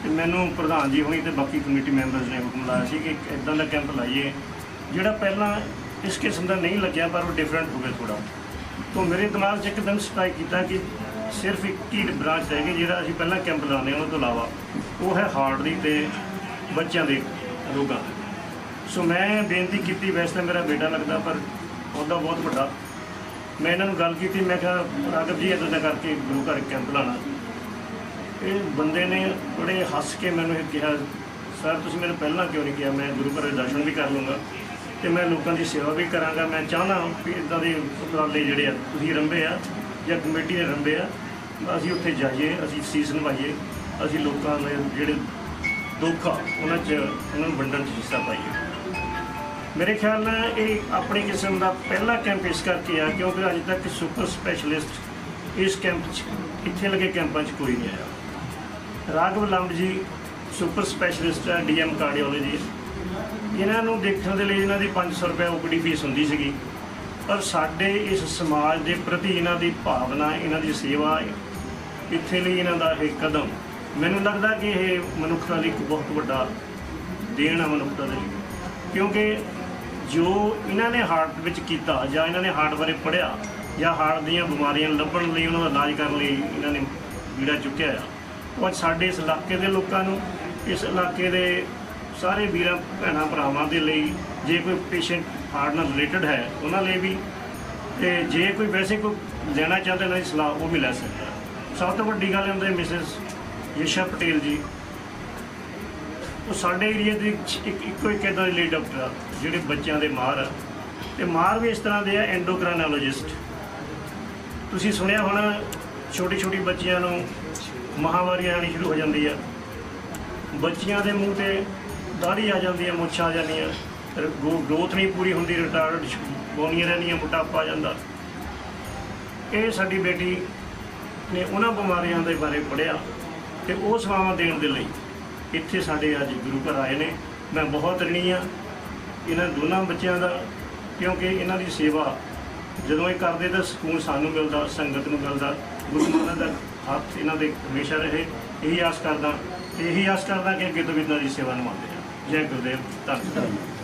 ਤੇ ਮੈਨੂੰ ਪ੍ਰਧਾਨ ਜੀ ਹੋਣੀ ਤੇ ਬਾਕੀ ਕਮੇਟੀ ਮੈਂਬਰਸ ਨੇ ਹੁਕਮ ਲਾਇਆ ਸੀ ਕਿ ਇਦਾਂ ਦਾ ਕੈਂਪ ਲਾਈਏ ਜਿਹੜਾ ਪਹਿਲਾਂ ਇਸ ਕਿਸਮ ਦਾ ਨਹੀਂ ਲੱਗਿਆ, ਪਰ ਉਹ ਡਿਫਰੈਂਟ ਹੋਵੇ ਥੋੜਾ ਤੋਂ ਮੇਰੇ ਦਿਮਾਗ 'ਚ ਇੱਕਦਮ ਸਟ੍ਰਾਈਕ ਕੀਤਾ ਕਿ ਸਿਰਫ ਇੱਕ ਹੀ ਬ੍ਰਾਂਚ ਰਹਿ ਗਈ, ਜਿਹੜਾ ਅਸੀਂ ਪਹਿਲਾਂ ਕੈਂਪ ਲਾਉਂਦੇ ਹਾਂ ਉਹਨਾਂ ਤੋਂ ਇਲਾਵਾ। ਉਹ ਹੈ ਹਾਰਟ ਦੀ ਤੇ ਬੱਚਿਆਂ ਦੇ ਰੋਗਾਂ ਸੋ ਮੈਂ ਬੇਨਤੀ ਕੀਤੀ, ਵੈਸੇ ਤਾਂ ਮੇਰਾ ਬੇਟਾ ਲੱਗਦਾ, ਪਰ ਉਹਦਾ ਬਹੁਤ ਵੱਡਾ। ਮੈਂ ਇਹਨਾਂ ਨੂੰ ਗੱਲ ਕੀਤੀ, ਮੈਂ ਕਿਹਾ, ਰਾਘਵ ਜੀ ਇੱਦਾਂ ਦਾ ਕਰਕੇ ਗੁਰੂ ਘਰ ਕੈਂਪ ਲਾਣਾ ਇਹ ਬੰਦੇ ਨੇ ਬੜੇ ਹੱਸ ਕੇ ਮੈਨੂੰ ਇਹ ਕਿਹਾ, ਸਰ, ਤੁਸੀਂ ਮੈਨੂੰ ਪਹਿਲਾਂ ਕਿਉਂ ਨਹੀਂ ਕਿਹਾ? ਮੈਂ ਗੁਰੂ ਘਰ ਦੇ ਦਰਸ਼ਨ ਵੀ ਕਰ ਲੂੰਗਾ ਤੇ ਮੈਂ ਲੋਕਾਂ ਦੀ ਸੇਵਾ ਵੀ ਕਰਾਂਗਾ। ਮੈਂ ਚਾਹੁੰਦਾ ਵੀ ਇਦਾਂ ਦੇ ਉਪਰਾਲੇ ਜਿਹੜੇ ਆ, ਤੁਸੀਂ ਰੰਭੇ ਆ, ਜਾਂ ਕਮੇਟੀ ਨੇ ਰੰਭੇ ਆ, ਅਸੀਂ ਉੱਥੇ ਜਾਈਏ, ਅਸੀਂ ਸੀਸ ਨਿਭਾਈਏ, ਅਸੀਂ ਲੋਕਾਂ ਦੇ ਜਿਹੜੇ ਦੁੱਖ ਆ, ਉਹਨਾਂ 'ਚ, ਉਹਨਾਂ ਨੂੰ ਵੰਡਣ 'ਚ ਹਿੱਸਾ ਪਾਈਏ। ਮੇਰੇ ਖਿਆਲ ਨਾਲ ਇਹ ਆਪਣੀ ਕਿਸਮ ਦਾ ਪਹਿਲਾ ਕੈਂਪ ਇਸ ਕਰਕੇ ਆ, ਕਿਉਂਕਿ ਅੱਜ ਤੱਕ ਸੁਪਰ ਸਪੈਸ਼ਲਿਸਟ ਇਸ ਕੈਂਪ 'ਚ, ਇੱਥੇ ਲੱਗੇ ਕੈਂਪਾਂ 'ਚ ਕੋਈ ਨਹੀਂ ਆਇਆ। ਰਾਘਵ ਲੰਬ ਜੀ ਸੁਪਰ ਸਪੈਸ਼ਲਿਸਟ ਹੈ ਡੀਐਮ ਕਾਰਡੀਓਲੋਜੀ। ਇਹਨਾਂ ਨੂੰ ਦੇਖਣ ਦੇ ਲਈ ਇਹਨਾਂ ਦੀ 500 ਰੁਪਏ ਓਪੀਡੀ ਫੀਸ ਹੁੰਦੀ ਸੀਗੀ। ਪਰ ਸਾਡੇ ਇਸ ਸਮਾਜ ਦੇ ਪ੍ਰਤੀ ਇਹਨਾਂ ਦੀ ਭਾਵਨਾ, ਇਹਨਾਂ ਦੀ ਸੇਵਾ ਇੱਥੇ ਲਈ ਇਹਨਾਂ ਦਾ ਇਹ ਕਦਮ ਮੈਨੂੰ ਲੱਗਦਾ ਕਿ ਇਹ ਮਨੁੱਖਤਾ ਲਈ ਇੱਕ ਬਹੁਤ ਵੱਡਾ ਦੇਣ ਹੈ ਮਨੁੱਖਤਾ ਦੇ ਲਈ। ਕਿਉਂਕਿ ਜੋ ਇਹਨਾਂ ਨੇ ਹਾਰਟ ਵਿੱਚ ਕੀਤਾ ਜਾਂ ਇਹਨਾਂ ਨੇ ਹਾਰਟ ਬਾਰੇ ਪੜ੍ਹਿਆ ਜਾਂ ਹਾਰਟ ਦੀਆਂ ਬਿਮਾਰੀਆਂ ਲੱਭਣ ਲਈ ਉਹਨਾਂ ਦਾ ਇਲਾਜ ਕਰਨ ਲਈ ਇਹਨਾਂ ਨੇ ਵੀੜਾ ਚੁੱਕਿਆ ਆ, ਉਹ ਅੱਜ ਸਾਡੇ ਇਸ ਇਲਾਕੇ ਦੇ ਲੋਕਾਂ ਨੂੰ, ਇਸ ਇਲਾਕੇ ਦੇ ਸਾਰੇ ਵੀਰਾਂ, ਭੈਣਾਂ, ਭਰਾਵਾਂ ਦੇ ਲਈ ਜੇ ਕੋਈ ਪੇਸ਼ੈਂਟ ਹਾਰਟ ਨਾਲ ਰਿਲੇਟਡ ਹੈ, ਉਹਨਾਂ ਲਈ ਵੀ ਤੇ ਜੇ ਕੋਈ ਵੈਸੇ ਕੋਈ ਲੈਣਾ ਚਾਹੁੰਦਾ ਇਹਨਾਂ ਦੀ ਸਲਾਹ ਉਹ ਵੀ ਲੈ ਸਕਦਾ ਸਭ ਤੋਂ ਵੱਡੀ ਗੱਲ ਹੁੰਦੀ ਮਿਸਿਸ ਯਸ਼ਾ ਪਟੇਲ ਜੀ। ਉਹ ਸਾਡੇ ਏਰੀਆ ਦੇ ਇੱਕ, ਇੱਕੋ ਇੱਕ ਇਦਾਂ ਦੇ ਲਈ ਡਾਕਟਰ ਆ, ਜਿਹੜੇ ਬੱਚਿਆਂ ਦੇ ਮਾਹਰ ਆ। ਤੇ ਮਾਹਰ ਵੀ ਇਸ ਤਰ੍ਹਾਂ ਦੇ ਆ ਐਂਡੋਕਰਾਈਨੋਲੋਜਿਸਟ ਤੁਸੀਂ ਸੁਣਿਆ ਹੋਣਾ ਛੋਟੀ ਛੋਟੀ ਬੱਚਿਆਂ ਨੂੰ ਮਹਾਵਾਰੀ ਆਣੀ ਸ਼ੁਰੂ ਹੋ ਜਾਂਦੀ ਆ। ਬੱਚਿਆਂ ਦੇ ਮੂੰਹ ਤੇ ਦਾੜੀ ਆ ਜਾਂਦੀ ਹੈ, ਮੁੱਛ ਆ ਜਾਂਦੀਆਂ। ਗਰੋਥ ਨਹੀਂ ਪੂਰੀ ਹੁੰਦੀ ਰਿਟਾਇਰਡ ਬੋਨੀਆਂ ਰਹਿੰਦੀਆਂ, ਮੋਟਾਪਾ ਆ ਜਾਂਦਾ। ਇਹ ਸਾਡੀ ਬੇਟੀ ਨੇ ਉਹਨਾਂ ਬਿਮਾਰੀਆਂ ਦੇ ਬਾਰੇ ਪੜ੍ਹਿਆ ਤੇ ਉਹ ਸੇਵਾਵਾਂ ਦੇਣ ਦੇ ਲਈ ਇੱਥੇ ਸਾਡੇ ਅੱਜ ਗੁਰੂ ਘਰ ਆਏ ਨੇ। ਮੈਂ ਬਹੁਤ ਰਣੀ ਆ ਇਹਨਾਂ ਦੋਨਾਂ ਬੱਚਿਆਂ ਦਾ, ਕਿਉਂਕਿ ਇਹਨਾਂ ਦੀ ਸੇਵਾ ਜਦੋਂ ਇਹ ਕਰਦੇ ਤਾਂ ਸਕੂਨ ਸਾਨੂੰ ਮਿਲਦਾ, ਸੰਗਤ ਨੂੰ ਮਿਲਦਾ। ਗੁਰੂ ਮਹਾਰਾਜ ਦਾ ਹੱਥ ਇਹਨਾਂ ਦੇ ਹਮੇਸ਼ਾ ਰਹੇ। ਇਹੀ ਆਸ ਕਰਦਾ, ਇਹੀ ਆਸ ਕਰਦਾ ਕਿ ਅੱਗੇ ਤੋਂ ਵੀ ਇਹਨਾਂ ਦੀ ਸੇਵਾ ਨਿਭਾਉਂਦੇ ਆ ਜੈ ਗੁਰਦੇਵ ਧੰਨਵਾਦ ਜੋ ਬੋਲੇ ਸੋ ਨਿਰਭੈ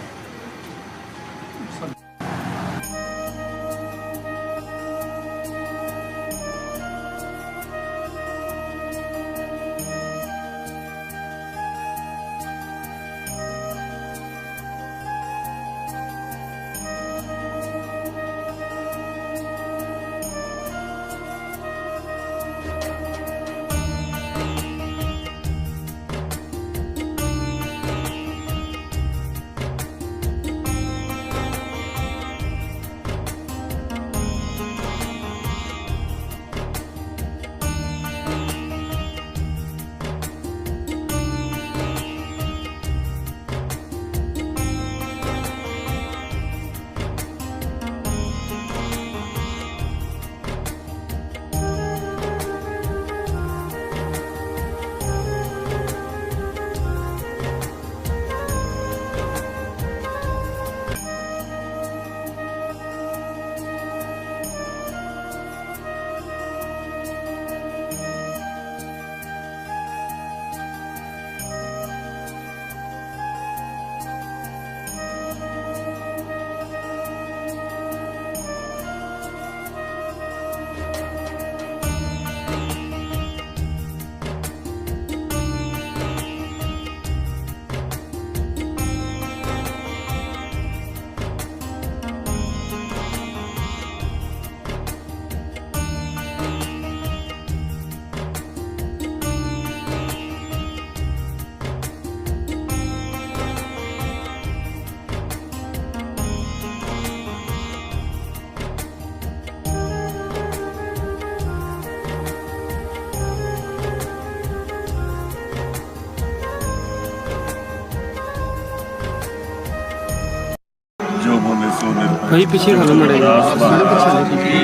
ਭਾਈ ਪਿੱਛੇ ਖੜੋ ਮੜੇ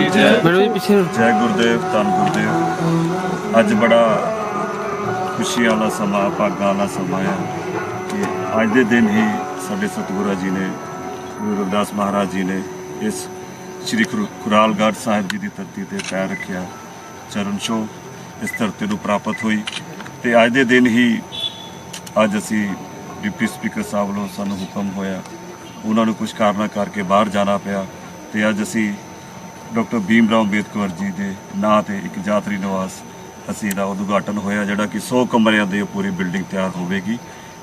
ਜੈ ਮੈਡਮ ਜੀ, ਪਿੱਛੇ ਜੈ ਗੁਰਦੇਵ, ਧੰਨ ਗੁਰਦੇਵ। ਅੱਜ ਬੜਾ ਖੁਸ਼ੀ ਵਾਲਾ ਸਮਾਂ, ਭਾਗਾਂ ਵਾਲਾ ਸਮਾਂ ਹੈ। ਕਿ ਅੱਜ ਦੇ ਦਿਨ ਹੀ ਸਾਡੇ ਸਤਿਗੁਰੂ ਜੀ ਨੇ, ਗੁਰੂ ਰਵਿਦਾਸ ਮਹਾਰਾਜ ਜੀ ਨੇ ਇਸ ਸ੍ਰੀ ਖੁਰ- ਖੁਰਾਲਗੜ੍ਹ ਸਾਹਿਬ ਜੀ ਦੀ ਧਰਤੀ ਤੇ ਪੈਰ ਰੱਖਿਆ। ਚਰਨ ਛੋਹ ਇਸ ਧਰਤੀ ਨੂੰ ਪ੍ਰਾਪਤ ਹੋਈ। ਤੇ ਅੱਜ ਦੇ ਦਿਨ ਹੀ ਅੱਜ ਅਸੀਂ ਡਿਪਟੀ ਸਪੀਕਰ ਸਾਹਿਬ ਵੱਲੋਂ ਸਾਨੂੰ ਹੁਕਮ ਹੋਇਆ ਉਹਨਾਂ ਨੂੰ ਕੁਝ ਕਾਰਨਾਂ ਕਰਕੇ ਬਾਹਰ ਜਾਣਾ ਪਿਆ ਤੇ ਅੱਜ ਅਸੀਂ ਡਾਕਟਰ ਭੀਮ ਰਾਓ ਅੰਬੇਦਕਰ ਜੀ ਦੇ ਨਾਂ ਤੇ ਇੱਕ ਯਾਤਰੀ ਨਿਵਾਸ ਅਸੀਂ ਦਾ ਉਦਘਾਟਨ ਹੋਇਆ, ਜਿਹੜਾ ਕਿ 100 ਕਮਰਿਆਂ ਦੀ ਪੂਰੀ ਬਿਲਡਿੰਗ ਤਿਆਰ ਹੋਵੇਗੀ।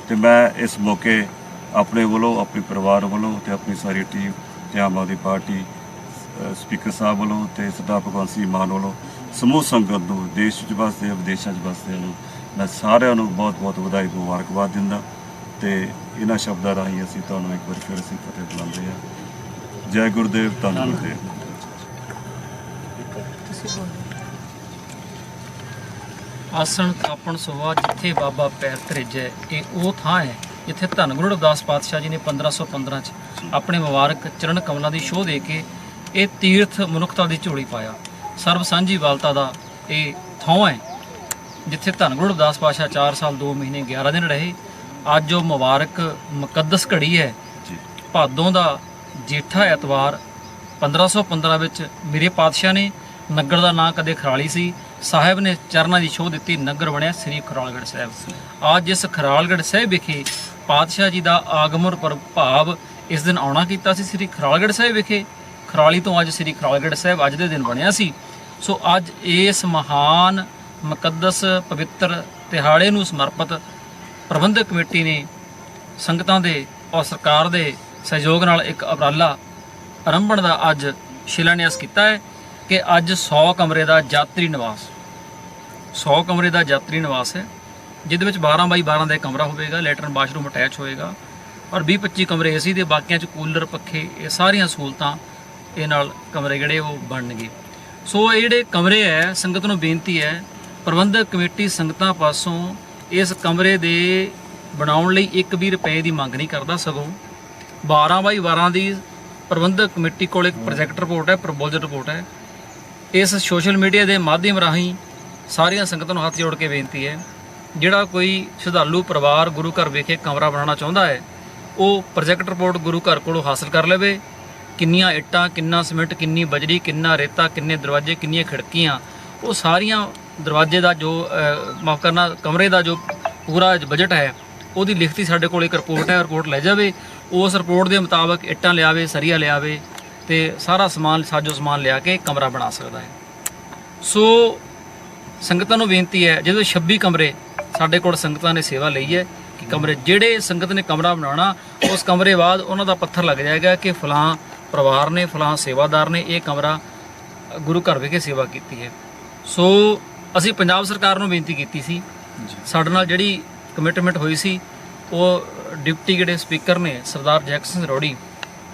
ਤੇ ਮੈਂ ਇਸ ਮੌਕੇ ਆਪਣੇ ਵੱਲੋਂ, ਆਪਣੇ ਪਰਿਵਾਰ ਵੱਲੋਂ ਤੇ ਆਪਣੀ ਸਾਰੀ ਟੀਮ ਤੇ ਆਮ ਆਦਮੀ ਪਾਰਟੀ ਸਪੀਕਰ ਸਾਹਿਬ ਵੱਲੋਂ ਤੇ ਸਰਦਾਰ ਭਗਵੰਤ ਸਿੰਘ ਮਾਨ ਵੱਲੋਂ ਸਮੂਹ ਸੰਗਤ ਨੂੰ, ਦੇਸ਼ ਵਿੱਚ ਵਸਦੇ ਵਿਦੇਸ਼ਾਂ 'ਚ ਵਸਦੇ ਨੂੰ, ਮੈਂ ਸਾਰਿਆਂ ਨੂੰ ਬਹੁਤ-ਬਹੁਤ ਵਧਾਈ ਮੁਬਾਰਕਬਾਦ ਦਿੰਦਾ। ਤੇ ਇਹਨਾਂ ਸ਼ਬਦਾਂ ਰਾਹੀਂ ਅਸੀਂ ਤੁਹਾਨੂੰ ਇੱਕ ਵਾਰ ਫਿਰ ਅਸੀਂ ਫਤਿਹ ਬੁਲਾਉਂਦੇ ਹਾਂ। ਜੈ ਗੁਰਦੇਵ ਧੰਨ ਗੁਰਦੇਵ। ਆਸਣ ਥਾਪਣ ਸੋਵਾ ਜਿੱਥੇ ਬਾਬਾ ਪੈਰ ਧਰੇਜੈ ਇਹ ਉਹ ਥਾਂ ਹੈ ਜਿੱਥੇ ਧੰਨ ਗੁਰੂ ਰਵਿਦਾਸ ਪਾਤਸ਼ਾਹ ਜੀ ਨੇ 1515 ਚ ਆਪਣੇ ਮੁਬਾਰਕ ਚਰਨ ਕਮਲਾਂ ਦੀ ਸ਼ੋਅ ਦੇ ਕੇ ਇਹ ਤੀਰਥ ਮਨੁੱਖਤਾ ਦੀ ਝੋਲੀ ਪਾਇਆ। ਸਰਬ ਸਾਂਝੀ ਵਾਲਤਾ ਦਾ ਇਹ ਥਾਂ ਹੈ ਜਿੱਥੇ ਧੰਨ ਗੁਰੂ ਰਵਿਦਾਸ ਪਾਸ਼ਾ 4 ਸਾਲ 2 ਮਹੀਨੇ 11 ਦਿਨ ਰਹੇ। ਅੱਜ ਉਹ ਮੁਬਾਰਕ ਮੁਕੱਦਸ ਘੜੀ ਹੈ। ਜੀ। ਭਾਦੋਂ ਦਾ ਜੇਠਾ ਐਤਵਾਰ 1515 ਵਿੱਚ ਮੇਰੇ ਪਾਤਸ਼ਾਹ ਨੇ ਨਗਰ ਦਾ ਨਾਂ ਕਦੇ ਖਰਾਲੀ ਸੀ। ਸਾਹਿਬ ਨੇ ਚਰਨਾਂ ਦੀ ਛੋਹ ਦਿੱਤੀ ਨਗਰ ਬਣਿਆ ਸ੍ਰੀ ਖਰਾਲਗੜ੍ਹ ਸਾਹਿਬ। ਅੱਜ ਇਸ ਖਰਾਲਗੜ੍ਹ ਸਾਹਿਬ ਵਿਖੇ ਪਾਤਸ਼ਾਹ ਜੀ ਦਾ ਆਗਮਨ ਪ੍ਰਭਾਵ ਇਸ ਦਿਨ ਆਉਣਾ ਕੀਤਾ ਸੀ ਸ੍ਰੀ ਖਰਾਲਗੜ੍ਹ ਸਾਹਿਬ ਵਿਖੇ। ਖਰਾਲੀ ਤੋਂ ਅੱਜ ਸ੍ਰੀ ਖਰਾਲਗੜ੍ਹ ਸਾਹਿਬ ਅੱਜ ਦੇ ਦਿਨ ਬਣਿਆ ਸੀ। ਸੋ ਅੱਜ ਇਸ ਮਹਾਨ ਮੁਕੱਦਸ ਪਵਿੱਤਰ ਦਿਹਾੜੇ ਨੂੰ ਸਮਰਪਿਤ ਪ੍ਰਬੰਧਕ ਕਮੇਟੀ ਨੇ ਸੰਗਤਾਂ ਦੇ ਔਰ ਸਰਕਾਰ ਦੇ ਸਹਿਯੋਗ ਨਾਲ ਇੱਕ ਉਪਰਾਲਾ ਆਰੰਭਣ ਦਾ ਅੱਜ ਸ਼ਿਲਾਨਿਆਸ ਕੀਤਾ ਹੈ ਕਿ ਅੱਜ 100 ਕਮਰੇ ਦਾ ਯਾਤਰੀ ਨਿਵਾਸ 100 ਕਮਰੇ ਦਾ ਯਾਤਰੀ ਨਿਵਾਸ ਹੈ, ਜਿਹਦੇ ਵਿੱਚ 12 ਬਾਈ 12 ਦਾ ਕਮਰਾ ਹੋਵੇਗਾ, ਲੈਟਰਨ ਬਾਥਰੂਮ ਅਟੈਚ ਹੋਵੇਗਾ ਔਰ 20 25 ਕਮਰੇ ਏਸੀ ਦੇ, ਬਾਕੀਆਂ ਚ ਕੂਲਰ, ਪੱਖੇ, ਇਹ ਸਾਰੀਆਂ ਸਹੂਲਤਾਂ ਇਹ ਨਾਲ ਕਮਰੇ ਜਿਹੜੇ ਉਹ ਬਣਨਗੇ। ਸੋ ਇਹ ਜਿਹੜੇ ਕਮਰੇ ਹੈ, ਸੰਗਤ ਨੂੰ ਬੇਨਤੀ ਹੈ, ਪ੍ਰਬੰਧਕ ਕਮੇਟੀ ਸੰਗਤਾਂ ਪਾਸੋਂ ਇਸ ਕਮਰੇ ਦੇ ਬਣਾਉਣ ਲਈ 1 ਵੀ ਰੁਪਏ ਦੀ ਮੰਗ ਨਹੀਂ ਕਰਦਾ ਸਗੋਂ 12 ਬਾਈ 12 ਦੀ ਪ੍ਰਬੰਧਕ ਕਮੇਟੀ ਕੋਲ ਇੱਕ ਪ੍ਰੋਜੈਕਟ ਰਿਪੋਰਟ ਹੈ, ਪ੍ਰਪੋਜ਼ਲ ਰਿਪੋਰਟ ਹੈ। ਇਸ ਸੋਸ਼ਲ ਮੀਡੀਆ ਦੇ ਮਾਧਿਅਮ ਰਾਹੀਂ ਸਾਰੀਆਂ ਸੰਗਤਾਂ ਨੂੰ ਹੱਥ ਜੋੜ ਕੇ ਬੇਨਤੀ ਹੈ, ਜਿਹੜਾ ਕੋਈ ਸ਼ਰਧਾਲੂ ਪਰਿਵਾਰ ਗੁਰੂ ਘਰ ਵਿਖੇ ਕਮਰਾ ਬਣਾਉਣਾ ਚਾਹੁੰਦਾ ਹੈ, ਉਹ ਪ੍ਰੋਜੈਕਟ ਰਿਪੋਰਟ ਗੁਰੂ ਘਰ ਕੋਲੋਂ ਹਾਸਲ ਕਰ ਲਵੇ। ਕਿੰਨੀਆਂ ਇੱਟਾਂ, ਕਿੰਨਾ ਸਿਮੈਂਟ, ਕਿੰਨੀ ਬਜਰੀ, ਕਿੰਨਾ ਰੇਤਾ, ਕਿੰਨੇ ਦਰਵਾਜ਼ੇ, ਕਿੰਨੀਆਂ ਖਿੜਕੀਆਂ, ਉਹ ਸਾਰੀਆਂ ਦਰਵਾਜ਼ੇ ਦਾ ਜੋ ਮਾਫ਼ ਕਰਨਾ, ਕਮਰੇ ਦਾ ਜੋ ਪੂਰਾ ਬਜਟ ਹੈ, ਉਹਦੀ ਲਿਖਤੀ ਸਾਡੇ ਕੋਲ ਇੱਕ ਰਿਪੋਰਟ ਹੈ ਰਿਪੋਰਟ ਲੈ ਜਾਵੇ। ਉਸ ਰਿਪੋਰਟ ਦੇ ਮੁਤਾਬਕ ਇੱਟਾਂ ਲਿਆਵੇ, ਸਰੀਆ ਲਿਆਵੇ ਤੇ ਸਾਰਾ ਸਮਾਨ, ਸਾਜੋ ਸਮਾਨ ਲਿਆ ਕੇ ਕਮਰਾ ਬਣਾ ਸਕਦਾ ਹੈ। ਸੋ ਸੰਗਤਾਂ ਨੂੰ ਬੇਨਤੀ ਹੈ, ਜਦੋਂ 26 ਕਮਰੇ ਸਾਡੇ ਕੋਲ ਸੰਗਤਾਂ ਨੇ ਸੇਵਾ ਲਈ ਹੈ, ਕਿ ਕਮਰੇ ਜਿਹੜੇ ਸੰਗਤ ਨੇ ਕਮਰਾ ਬਣਾਉਣਾ, ਉਸ ਕਮਰੇ ਬਾਅਦ ਉਹਨਾਂ ਦਾ ਪੱਥਰ ਲੱਗ ਜਾਏਗਾ ਕਿ ਫਲਾਂ ਪਰਿਵਾਰ ਨੇ, ਫਲਾਂ ਸੇਵਾਦਾਰ ਨੇ ਇਹ ਕਮਰਾ ਗੁਰੂ ਘਰ ਵਿਖੇ ਸੇਵਾ ਕੀਤੀ ਹੈ। ਸੋ ਅਸੀਂ ਪੰਜਾਬ ਸਰਕਾਰ ਨੂੰ ਬੇਨਤੀ ਕੀਤੀ ਸੀ। ਸਾਡੇ ਨਾਲ ਜਿਹੜੀ ਕਮਿਟਮੈਂਟ ਹੋਈ ਸੀ ਉਹ ਡਿਪਟੀ ਜਿਹੜੇ ਸਪੀਕਰ ਨੇ ਸਰਦਾਰ ਜੈਕਸਨ ਰੋੜੀ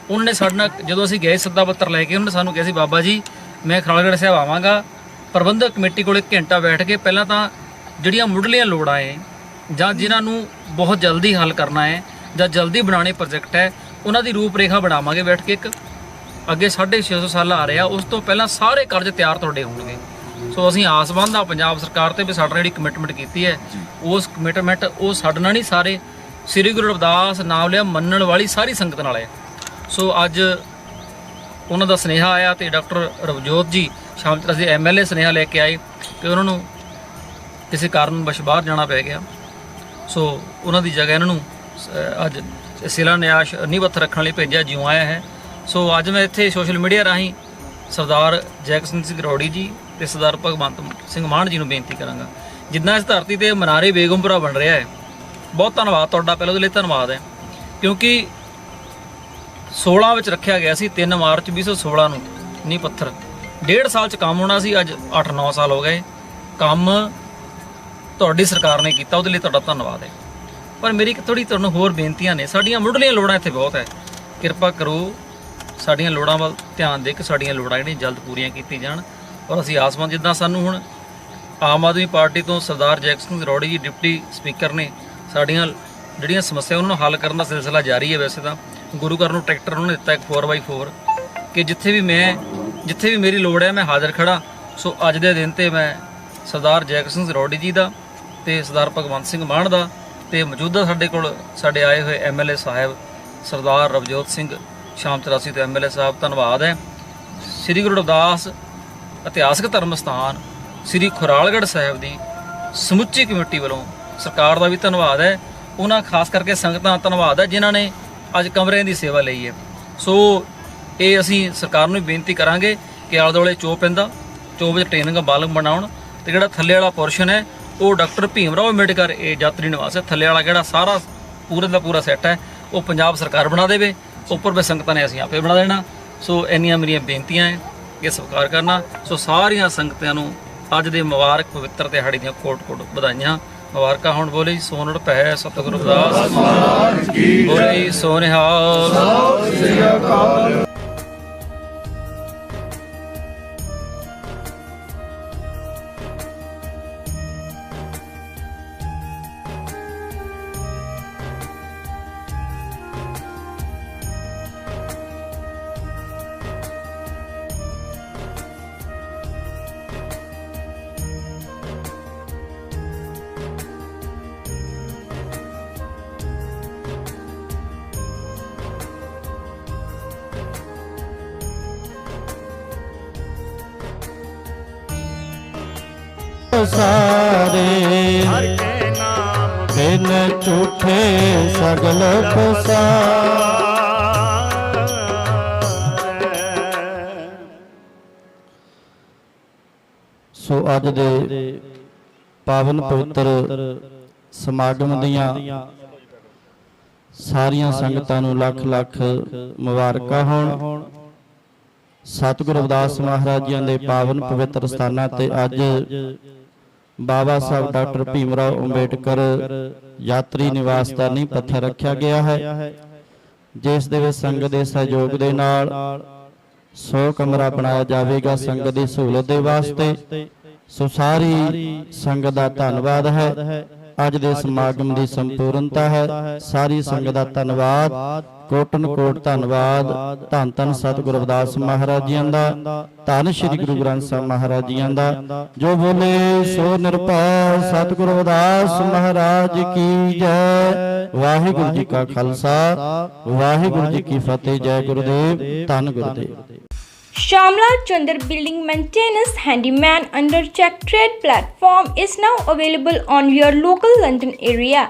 ਉਹਨਾਂ ਨੇ ਸਾਡੇ ਨਾਲ ਜਦੋਂ ਅਸੀਂ ਗਏ ਸੱਦਾ ਪੱਤਰ ਲੈ ਕੇ ਉਹਨਾਂ ਨੇ ਸਾਨੂੰ ਕਿਹਾ ਸੀ ਬਾਬਾ ਜੀ ਮੈਂ ਖਰਾਲਗੜ੍ਹ ਸਾਹਿਬ ਆਵਾਂਗਾ। ਪ੍ਰਬੰਧਕ ਕਮੇਟੀ ਕੋਲ ਇੱਕ ਘੰਟਾ ਬੈਠ ਕੇ ਪਹਿਲਾਂ ਤਾਂ ਜਿਹੜੀਆਂ ਮੁੱਢਲੀਆਂ ਲੋੜਾਂ ਹੈ ਜਾਂ ਜਿਨ੍ਹਾਂ ਨੂੰ ਬਹੁਤ ਜਲਦੀ ਹੱਲ ਕਰਨਾ ਹੈ ਜਾਂ ਜਲਦੀ ਬਣਾਉਣੇ ਪ੍ਰੋਜੈਕਟ ਹੈ ਉਹਨਾਂ ਦੀ ਰੂਪਰੇਖਾ ਬਣਾਵਾਂਗੇ ਬੈਠ ਕੇ ਇੱਕ। ਅੱਗੇ 650 ਸਾਲ ਆ ਰਿਹਾ ਉਸ ਤੋਂ ਪਹਿਲਾਂ ਸਾਰੇ ਕਾਰਜ ਤਿਆਰ ਤੁਹਾਡੇ ਹੋਣਗੇ। ਸੋ ਅਸੀਂ ਆਸਬੰਦ ਆ ਪੰਜਾਬ ਸਰਕਾਰ ਤੇ ਵੀ ਸਾਡੇ ਨਾਲ ਜਿਹੜੀ ਕਮਿਟਮੈਂਟ ਕੀਤੀ ਹੈ ਉਸ ਕਮਿਟਮੈਂਟ ਉਹ ਸਾਡੇ ਨਾਲ ਨਹੀਂ ਸਾਰੇ ਸ੍ਰੀ ਗੁਰੂ ਰਵਿਦਾਸ ਨਾਮ ਲਿਆ ਮੰਨਣ ਵਾਲੀ ਸਾਰੀ ਸੰਗਤ ਨਾਲ ਹੈ। ਸੋ ਅੱਜ ਉਹਨਾਂ ਦਾ ਸੁਨੇਹਾ ਆਇਆ ਤੇ ਡਾਕਟਰ ਰਵਜੋਤ ਜੀ ਸ਼ਾਮ ਤੱਕ ਅਸੀਂ ਐਮਐਲਏ ਸੁਨੇਹਾ ਲੈ ਕੇ ਆਏ ਕਿ ਉਹਨਾਂ ਨੂੰ ਕਿਸੇ ਕਾਰਨ ਵਸ਼ ਬਾਹਰ ਜਾਣਾ ਪੈ ਗਿਆ। ਸੋ ਉਹਨਾਂ ਦੀ ਜਗ੍ਹਾ ਇਹਨਾਂ ਨੂੰ ਅੱਜ ਸਿਲਾਨਿਆਸ ਨਿਵਤ ਰੱਖਣ ਲਈ ਭੇਜਿਆ ਜਿਉਂ ਆਇਆ ਹੈ। ਸੋ ਅੱਜ ਮੈਂ ਇੱਥੇ ਸੋਸ਼ਲ ਮੀਡੀਆ ਰਾਹੀਂ ਸਰਦਾਰ ਜੈਕਸਨ ਸਿੰਘ ਰੋੜੀ ਜੀ ਤੇ ਸਰਦਾਰ ਭਗਵੰਤ ਸਿੰਘ ਮਾਨ ਜੀ ਨੂੰ ਬੇਨਤੀ ਕਰਾਂਗਾ। ਜਿੱਦਾਂ ਇਸ ਧਰਤੀ ਤੇ ਮਨਾਰੇ ਬੇਗਮਪੁਰਾ ਬਣ ਰਿਹਾ ਹੈ, ਬਹੁਤ ਧੰਨਵਾਦ ਤੁਹਾਡਾ, ਪਹਿਲਾਂ ਉਹਦੇ ਲਈ ਧੰਨਵਾਦ ਹੈ। ਕਿਉਂਕਿ 16 ਵਿੱਚ ਰੱਖਿਆ ਗਿਆ ਸੀ 3 ਮਾਰਚ 2016 ਨੂੰ ਨੀ ਪੱਥਰ। ਡੇਢ ਸਾਲ ਚ ਕੰਮ ਹੋਣਾ ਸੀ, ਅੱਜ 8-9 ਸਾਲ ਹੋ ਗਏ। ਕੰਮ ਤੁਹਾਡੀ ਸਰਕਾਰ ਨੇ ਕੀਤਾ, ਉਹਦੇ ਲਈ ਤੁਹਾਡਾ ਧੰਨਵਾਦ ਹੈ। ਪਰ ਮੇਰੀ ਇੱਕ ਥੋੜੀ ਤੁਹਾਨੂੰ ਹੋਰ ਬੇਨਤੀਆਂ ਨੇ, ਸਾਡੀਆਂ ਮੁੱਢਲੀਆਂ ਲੋੜਾਂ ਇੱਥੇ ਬਹੁਤ ਹੈ। ਕਿਰਪਾ ਕਰੋ, ਸਾਡੀਆਂ ਲੋੜਾਂ ਵੱਲ ਧਿਆਨ ਦੇ ਕੇ ਸਾਡੀਆਂ ਲੋੜਾਂ ਜਿਹੜੀਆਂ ਜਲਦ ਪੂਰੀਆਂ ਕੀਤੀ ਜਾਣ। ਔਰ ਅਸੀਂ ਆਸਮਾਨ ਜਿੱਦਾਂ ਸਾਨੂੰ ਹੁਣ ਆਮ ਆਦਮੀ ਪਾਰਟੀ ਤੋਂ ਸਰਦਾਰ ਜੈਕਸਨ ਰੋੜੀ ਜੀ, ਡਿਪਟੀ ਸਪੀਕਰ ਨੇ ਸਾਡੀਆਂ ਜਿਹੜੀਆਂ ਸਮੱਸਿਆ ਉਹਨਾਂ ਨੂੰ ਹੱਲ ਕਰਨ ਦਾ ਸਿਲਸਿਲਾ ਜਾਰੀ ਹੈ ਵੈਸੇ ਤਾਂ। ਗੁਰੂ ਘਰ ਨੂੰ ਟਰੈਕਟਰ ਉਹਨਾਂ ਨੇ ਦਿੱਤਾ ਇੱਕ 4x4 ਕਿ ਜਿੱਥੇ ਵੀ ਮੈਂ, ਜਿੱਥੇ ਵੀ ਮੇਰੀ ਲੋੜ ਹੈ ਮੈਂ ਹਾਜ਼ਰ ਖੜਾ ਸੋ ਅੱਜ ਦੇ ਦਿਨ ਤੇ ਮੈਂ ਸਰਦਾਰ ਜੈਕ ਸਿੰਘ ਰੋੜੀ ਜੀ ਦਾ ਤੇ ਸਰਦਾਰ ਭਗਵੰਤ ਸਿੰਘ ਮਾਨ ਦਾ ਤੇ ਮੌਜੂਦਾ ਸਾਡੇ ਕੋਲ ਸਾਡੇ ਆਏ ਹੋਏ ਐਮਐਲਏ ਸਾਹਿਬ ਸਰਦਾਰ ਰਵਜੋਤ ਸਿੰਘ, ਸ਼ਾਮ 84 ਤੋਂ ਐਮਐਲਏ ਸਾਹਿਬ, ਧੰਨਵਾਦ ਹੈ। ਸ੍ਰੀ ਗੁਰੂ ਰਵਿਦਾਸ ਇਤਿਹਾਸਕ ਧਰਮ ਸਥਾਨ ਸ੍ਰੀ ਖੁਰਾਲਗੜ੍ਹ ਸਾਹਿਬ ਦੀ ਸਮੁੱਚੀ ਕਮੇਟੀ ਵੱਲੋਂ ਸਰਕਾਰ ਦਾ ਵੀ ਧੰਨਵਾਦ ਹੈ। ਉਹਨਾਂ ਖਾਸ ਕਰਕੇ ਸੰਗਤਾਂ ਦਾ ਧੰਨਵਾਦ ਹੈ ਜਿਨ੍ਹਾਂ ਨੇ ਅੱਜ ਕਮਰਿਆਂ ਦੀ ਸੇਵਾ ਲਈ ਹੈ। ਸੋ ਇਹ ਅਸੀਂ ਸਰਕਾਰ ਨੂੰ ਵੀ ਬੇਨਤੀ ਕਰਾਂਗੇ ਕਿ ਆਲੇ ਦੁਆਲੇ ਚੋ ਪੈਂਦਾ ਚੋ ਵਿੱਚ ਟ੍ਰੇਨਿੰਗ ਬਾਲਗ ਬਣਾਉਣ ਤੇ ਜਿਹੜਾ ਥੱਲੇ ਵਾਲਾ ਪੋਰਸ਼ਨ ਹੈ, ਉਹ ਡਾਕਟਰ ਭੀਮ ਰਾਓ ਅੰਬੇਡਕਰ ਇਹ ਯਾਤਰੀ ਨਿਵਾਸ ਹੈ। ਥੱਲੇ ਵਾਲਾ ਜਿਹੜਾ ਸਾਰਾ ਪੂਰੇ ਦਾ ਪੂਰਾ ਸੈੱਟ ਹੈ, ਉਹ ਪੰਜਾਬ ਸਰਕਾਰ ਬਣਾ ਦੇਵੇ। ਉੱਪਰ ਵੇ ਸੰਗਤਾਂ ਨੇ ਅਸੀਂ ਆਪੇ ਬਣਾ ਦੇਣਾ। ਸੋ ਇੰਨੀਆਂ ਮੇਰੀਆਂ ਬੇਨਤੀਆਂ ਹੈ। ਕਿ ਸਵਾਰ ਕਰਨਾ। ਸੋ ਸਾਰੀਆਂ ਸੰਗਤਾਂ ਨੂੰ ਅੱਜ ਦੇ ਮੁਬਾਰਕ ਪਵਿੱਤਰ ਦਿਹਾੜੇ ਦੀਆਂ ਕੋਟ-ਕੋਟ ਵਧਾਈਆਂ। ਮੁਬਾਰਕਾਂ ਹੁਣ ਬੋਲੇ ਸੋਨੜ ਪੈ ਸਤਿਗੁਰੂ ਅਰਦਾਸ। ਬੋਲੇ ਸੋਨਿਹਾਲ ਪਸਾਰੇ ਹਰ ਕੇ ਨਾਮ ਬਿਨ ਝੂਠੇ ਸਗਲ ਪਸਾਰੇ। ਸੋ ਅੱਜ ਦੇ ਪਾਵਨ ਪਵਿੱਤਰ ਸਮਾਗਮ ਦੀਆਂ ਸਾਰੀਆਂ ਸੰਗਤਾਂ ਨੂੰ ਲੱਖ ਲੱਖ ਮੁਬਾਰਕਾਂ ਹੋਣ। ਸਤਿਗੁਰੂ ਰਵਿਦਾਸ ਮਹਾਰਾਜ ਜੀਆਂ ਦੇ ਪਾਵਨ ਪਵਿੱਤਰ ਸਥਾਨਾਂ ਤੇ ਅੱਜ ਬਾਬਾ ਸਾਹਿਬ ਡਾਕਟਰ ਭੀਮ ਅੰਬੇਡਕਰ ਯਾਤਰੀ ਨਿਵਾਸ ਦਾ ਨੀਂਹ ਪੱਥਰ ਰੱਖਿਆ ਗਿਆ ਹੈ, ਜਿਸ ਦੇ ਵਿੱਚ ਸੰਗਤ ਦੇ ਸਹਿਯੋਗ ਦੇ ਨਾਲ 100 ਕਮਰਾ ਬਣਾਇਆ ਜਾਵੇਗਾ ਸੰਗਤ ਦੀ ਸਹੂਲਤ ਦੇ ਵਾਸਤੇ। ਸੋ ਸਾਰੀ ਸੰਗਤ ਦਾ ਧੰਨਵਾਦ ਹੈ। ਅੱਜ ਦੇ ਸਮਾਗਮ ਦੀ ਸੰਪੂਰਨਤਾ ਹੈ। ਸਾਰੀ ਸੰਗਤ ਦਾ ਧੰਨਵਾਦ। ਕੋਟਨ ਕੋਟ ਧੰਨਵਾਦ ਧੰਨ ਧੰਨ ਸਤਿਗੁਰੂ ਰਵਿਦਾਸ ਮਹਾਰਾਜ ਜੀਆਂ ਦਾ ਧੰਨ ਸ੍ਰੀ ਗੁਰੂ ਗ੍ਰੰਥ ਸਾਹਿਬ ਮਹਾਰਾਜ ਜੀਆਂ ਦਾ ਜੋ ਬੋਲੇ ਸੋ ਨਿਰਭੈ ਸਤਿਗੁਰੂ ਰਵਿਦਾਸ ਮਹਾਰਾਜ ਕੀ ਜੈ ਵਾਹਿਗੁਰੂ ਜੀ ਕਾ ਖਾਲਸਾ ਵਾਹਿਗੁਰੂ ਜੀ ਕੀ ਫਤਿਹ ਜੈ ਗੁਰਦੇਵ ਧੰਨ Gurdev Shamla Chandar Building Maintenance Handyman under Check Trade platform is now available on your local London area.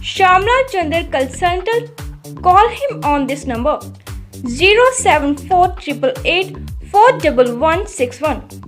Shamla Chandar Consultant. Call him on this number 07488 41161.